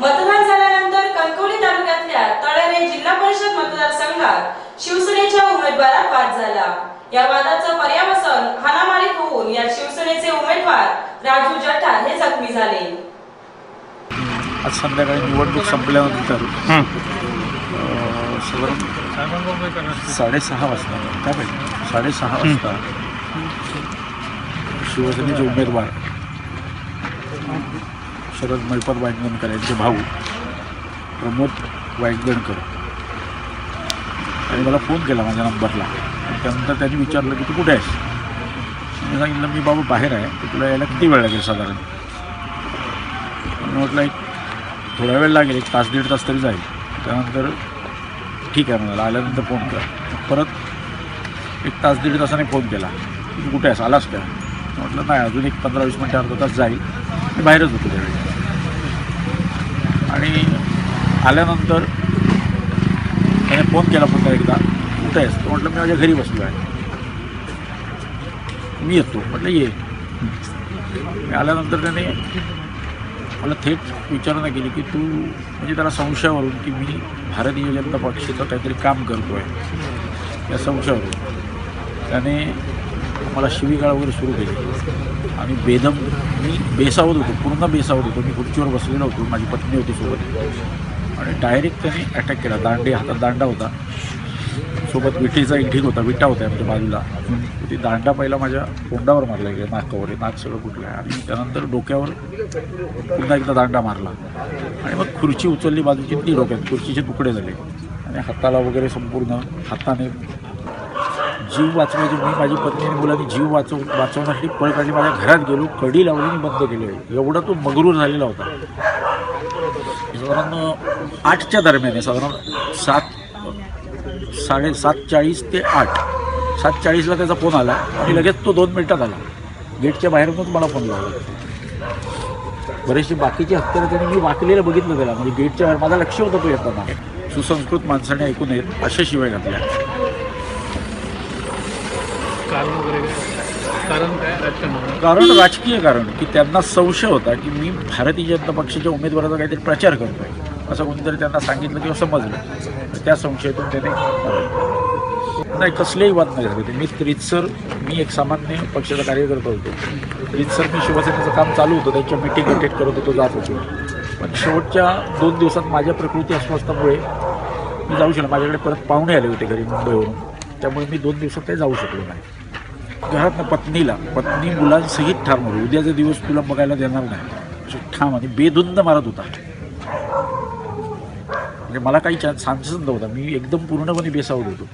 मतदान झाल्यानंतर कणकवली तालुक्यातल्या तळेरे जिल्हा परिषद मतदारसंघात शिवसेनेच्या उमेदवारात वाद झाला. या वादाचं पर्यावसन हाणामारी होऊन यात शिवसेनेचे उमेदवार राजू जठार हे जखमी झाले. आज संध्याकाळी निवडणूक संपल्यानंतर साधारण साडेसहा वाजता काय पाहिजे साडेसहा वाजता शिवसेनेचे उमेदवार शरद मैपत वायगणकर यांचे भाऊ. प्रमोद वायगणकर आणि मला फोन केला माझ्या नंबरला. आणि त्यानंतर त्यांनी विचारलं की तू कुठे आहेस? मी सांगितलं मी बाबा बाहेर आहे. तर तुला यायला किती वेळ लागेल साधारण? मी म्हटलं एक थोडा वेळ लागेल एक तास दीड तास तरी जाईल. त्यानंतर ठीक आहे म्हणाला. आल्यानंतर फोन कर. परत एक तास दीड तासाने फोन केला. तू कुठे आहेस? आलास का? म्हटलं नाही अजून एक पंधरा वीस मिनटं अर्धा तास जाईल. मी बाहेरच होतो आणि आल्यानंतर त्याने फोन केला पुन्हा एकदा कुठं आहेस? तर म्हटलं मी माझ्या घरी बसलो आहे. मी येतो. म्हटलं ये. मी आल्यानंतर त्याने मला थेट विचारणा केली की तू म्हणजे त्याला संशयावरून की मी भारतीय जनता पक्षाचं काहीतरी काम करतो आहे या संशयावरून. त्याने मला शिवीगाळ वगैरे सुरू केली. आणि बेदम मी बेसावत होतो पूर्ण बेसावत होतो. मी खुर्चीवर बसलेला होतो. माझी पत्नी होती सोबत. आणि डायरेक्ट त्याने अटॅक केला. दांडे हातात दांडा होता. सोबत विठीचा एक ढीक होता विटा होता आमच्या बाजूला. ती दांडा पहिला माझ्या तोंडावर मारला गेला नाकावर. नाक सगळं कुठलं आहे आणि त्यानंतर डोक्यावर पुन्हा एकदा दांडा मारला. आणि मग खुर्ची उचलली बाजूची ती डोक्यात. खुर्चीचे तुकडे झाले. आणि हाताला वगैरे संपूर्ण हाताने जीव वाचवायची मी माझी पत्नी आणि मुलांनी जीव वाचव वाचवण्यासाठी पळ काढली माझ्या घरात गेलो कडी लावली आणि बंद केले. एवढा तो मगरूर झालेला होता. साधारण आठच्या दरम्यान आहे साधारण सात साडे सात चाळीस ते आठ. सात चाळीसला त्याचा फोन आला आणि लगेच तो दोन मिनिटात आला. गेटच्या बाहेरूनच मला फोन लावला बरेचसे बाकीचे हत्यारं त्याने मी वाकलेलं बघितलं त्याला. म्हणजे गेटच्या बाहेर माझं लक्ष होतं तो येताना. सुसंस्कृत माणसाने ऐकू नयेत अशा शिवाय घातल्या. कारण वगैरे कारण काय? कारण राजकीय कारण की त्यांना संशय होता की मी भारतीय जनता पक्षाच्या उमेदवाराचा काहीतरी प्रचार करतोय. असं कोणीतरी त्यांना सांगितलं किंवा समजलं. तर त्या संशयातून त्याने नाही कसलेही वाद नाही झाले. मी रितसर मी एक सामान्य पक्षाचा कार्यकर्ता होतो. रितसर मी शिवसेनेचं काम चालू होतं. त्यांच्या मिटिंग अटेंड करत होतो जात होतो. पण शेवटच्या दोन दिवसात माझ्या प्रकृती अस्वस्थामुळे मी जाऊ शकलो. माझ्याकडे परत पाहुणे आले होते घरी मुंबईवरून. त्यामुळे मी दोन दिवसात काही जाऊ शकलो नाही. घरात पत्नीला पत्नी मुलांसहित ठार मारू उद्याचा दिवस तुला बघायला देणार नाही. अशी ठाम आणि बेधुंद मारत होता. म्हणजे मला काही चान्सच नव्हता. मी एकदम पूर्णपणे बेसावत होतो.